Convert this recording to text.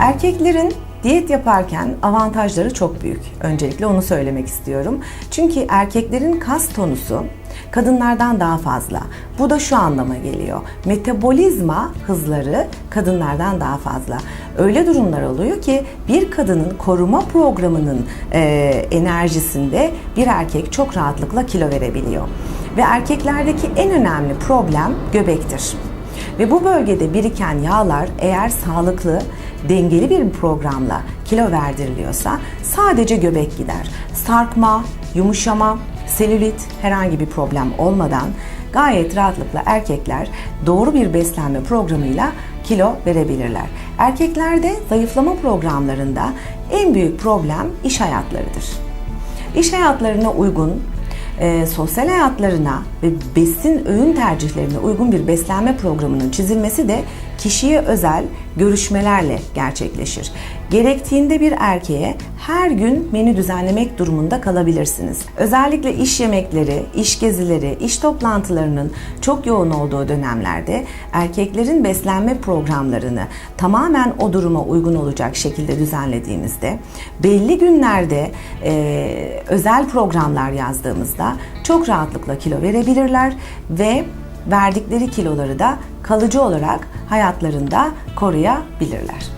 Erkeklerin diyet yaparken avantajları çok büyük. Öncelikle onu söylemek istiyorum. Çünkü erkeklerin kas tonusu kadınlardan daha fazla. Bu da şu anlama geliyor. Metabolizma hızları kadınlardan daha fazla. Öyle durumlar oluyor ki bir kadının koruma programının e, enerjisinde bir erkek çok rahatlıkla kilo verebiliyor. Ve erkeklerdeki en önemli problem göbektir. Ve bu bölgede biriken yağlar eğer sağlıklı, dengeli bir programla kilo verdiriliyorsa sadece göbek gider. Sarkma, yumuşama, selülit herhangi bir problem olmadan gayet rahatlıkla erkekler doğru bir beslenme programıyla kilo verebilirler. Erkeklerde zayıflama programlarında en büyük problem iş hayatlarıdır. İş hayatlarına uygun e, sosyal hayatlarına ve besin öğün tercihlerine uygun bir beslenme programının çizilmesi de kişiye özel görüşmelerle gerçekleşir. Gerektiğinde bir erkeğe her gün menü düzenlemek durumunda kalabilirsiniz. Özellikle iş yemekleri, iş gezileri, iş toplantılarının çok yoğun olduğu dönemlerde erkeklerin beslenme programlarını tamamen o duruma uygun olacak şekilde düzenlediğimizde belli günlerde e, özel programlar yazdığımızda çok rahatlıkla kilo verebilirler ve verdikleri kiloları da kalıcı olarak hayatlarında koruyabilirler.